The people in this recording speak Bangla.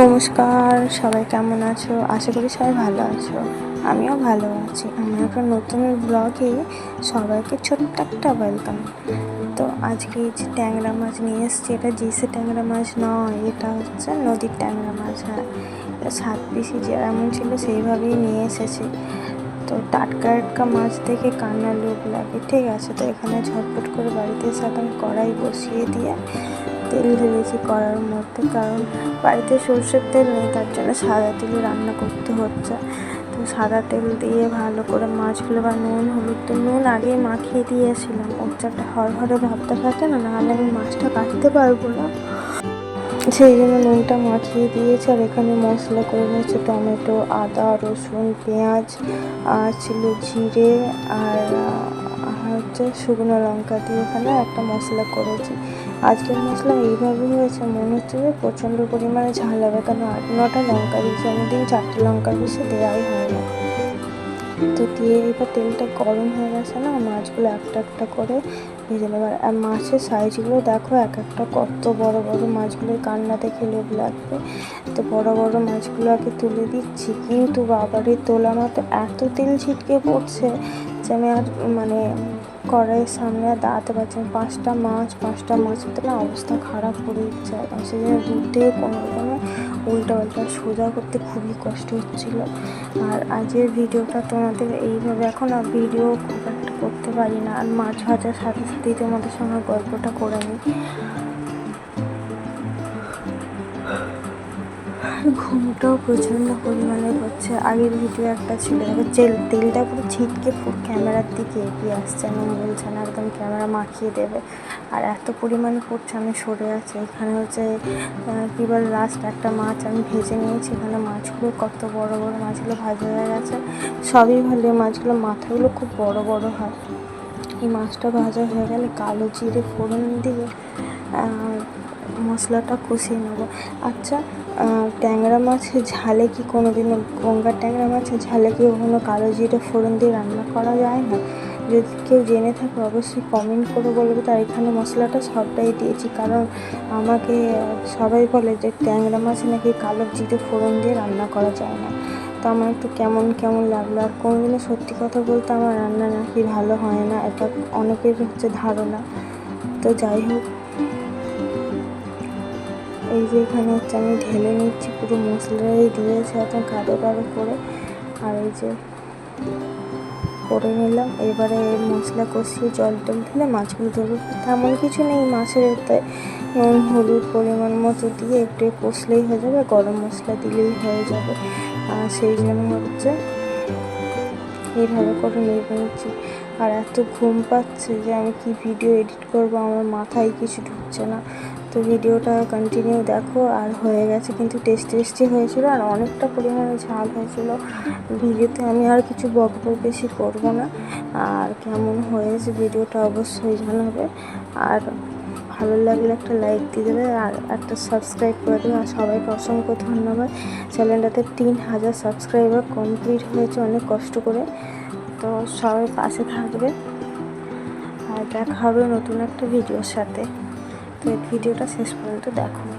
নমস্কার, সবাই কেমন আছো? আশা করি সবাই ভালো আছো। আমিও ভালো আছি। আমার একটা নতুন ব্লগে সবাইকে ছোট্ট একটা ওয়েলকাম তো আজকে যে ট্যাংরা মাছ নিয়ে এসেছি, এটা জিসে ট্যাংরা মাছ নয়, এটা হচ্ছে নদীর ট্যাংরা মাছ হ্যাঁ। এটা সাত পিসি যেমন ছিল, সেইভাবেই নিয়ে এসেছি। তো টাটকা টাটকা মাছ দেখে কান্না লোক লাগে, ঠিক আছে। তো এখানে ঝটপট করে বাড়িতে এখন কড়াই বসিয়ে দিয়ে তেল ঢেলেছি কড়ার মধ্যে, কারণ বাড়িতে সর্ষের তেল নেই, তার জন্য সাদা তেলে রান্না করতে হচ্ছে। তো সাদা তেল দিয়ে ভালো করে মাছগুলো বা নুন, হলুদ তো নুন আগে মাখিয়ে দিয়েছিলাম। ওর একটা হরহরে ভাবতে থাকে না, নাহলে আমি মাছটা কাটতে পারব না। সেই জন্য নুনটা মাখিয়ে দিয়েছি, আর এখানে মশলা করে নিয়েছি টমেটো, আদা, রসুন, পেঁয়াজ আর ছিল জিরে, আর হচ্ছে শুকনো লঙ্কা দিয়ে এখানে একটা মশলা করেছি। আজকের মশলা এইভাবে হয়েছে, মনে হচ্ছে যে প্রচণ্ড পরিমাণে ঝাল হবে কারণ আট নটা লঙ্কা দিয়েছি অন্যদিন চারটে লঙ্কার বেশি দেওয়াই হয় না। তো দিয়ে এবার তেলটা গরম হয়ে গেছে না, মাছগুলো একটা একটা করে ভেজে নেবার আর মাছের সাইজগুলো দেখো, এক একটা কত বড় বড় মাছগুলোর কান্না দেখে লোভ লাগবে। তো বড় বড় মাছগুলো আগে তুলে দিচ্ছি, কিন্তু বাবারে তোলা মতো এত তেল ছিটকে পড়ছে। আমি আর মানে কড়াইয়ের সামনে আর দাঁড়াতে পারছি পাঁচটা মাছ, পাঁচটা মাছের তো না অবস্থা খারাপ করে দিচ্ছে। একদম সেই জন্য থেকে কোনো রকমে উল্টা উল্টা সোজা করতে খুবই কষ্ট হচ্ছিল। আর আজকের ভিডিওটা তোমাদের এইভাবে, এখন আর ভিডিও খুব একটা করতে পারি না। আর মাছ ভাজার সাথে সাথেই তোমাদের সঙ্গে গল্পটা করে নিই। ঘুমটাও প্রচণ্ড পরিমাণে হচ্ছে। আগের ভিডিও একটা ছিল তেল, তেলটা পুরো ছিটকে পুরো ক্যামেরার দিকে এগিয়ে আসছে। আমি বলছে, না, একদম ক্যামেরা মাখিয়ে দেবে। আর এত পরিমাণে পড়ছে আমি সরে আছি। এখানে হচ্ছে কী বল লাস্ট একটা মাছ আমি ভেজে নিয়েছি। এখানে মাছগুলো কত বড় বড় মাছগুলো ভাজা হয়ে গেছে। সবই ভালো মাছগুলো মাথাগুলো খুব বড় বড় হয়। এই মাছটা ভাজা হয়ে গেলে কালো জিরে ফোড়ন দিয়ে মশলাটা কষিয়ে নেব। আচ্ছা ট্যাংরা মাছের ঝালে কি কোনো দিনও গঙ্গার ট্যাংরা মাছের ঝালে কি কখনো কালো জিরে ফোড়ন দিয়ে রান্না করা যায় না? যদি কেউ জেনে থাকে, অবশ্যই কমেন্ট করে বলবে। তার এখানে মশলাটা সবটাই দিয়েছি। কারণ আমাকে সবাই বলে যে ট্যাংরা মাছ নাকি কালো জিরে ফোড়ন দিয়ে রান্না করা যায় না। তো আমার একটু কেমন কেমন লাগল? আর কোনোদিনও সত্যি কথা বলতে আমার রান্না নাকি ভালো হয় না। এটা অনেকের হচ্ছে ধারণা। তো যাই হোক এই যে এখানে হচ্ছে আমি ঢেলে নিচ্ছি, পুরো মশলাটাই দিয়েছি এখন কাদো কাদো করে। আর এই যে করে নিলাম। এবারে মশলা কষিয়ে জল টল দিলে মাছগুলো ধরবো। তেমন কিছু নেই মাছের এতে। নুন, হলুদ পরিমাণ মতো দিয়ে একটু কষলেই হয়ে যাবে, গরম মশলা দিলেই হয়ে যাবে। আর সেই জন্য হচ্ছে এইভাবে করে নেড়ে নিচ্ছি। আর এত ঘুম পাচ্ছে যে আমি কি ভিডিও এডিট করব, আমার মাথায় কিছু ঢুকছে না। তো ভিডিওটা কন্টিনিউ দেখো, আর হয়ে গেছে কিন্তু টেস্টি টেস্টি হয়েছিল আর অনেকটা পরিমাণে ঝাল হয়েছিল। ভিডিওতে আমি আর কিছু বক বক বেশি করব না। আর কেমন হয়েছে ভিডিওটা অবশ্যই জানাবে। আর ভালো লাগলে একটা লাইক দিয়ে দেবে আর একটা সাবস্ক্রাইব করে দেবে। আর সবাইকে অসংখ্য ধন্যবাদ। চ্যানেলটাতে তিন হাজার সাবস্ক্রাইবার কমপ্লিট হয়েছে, অনেক কষ্ট করে। তো সবাই পাশে থাকবে। আর দেখা হবে নতুন একটা ভিডিওর সাথে। তো এই ভিডিওটা শেষ পর্যন্ত দেখো।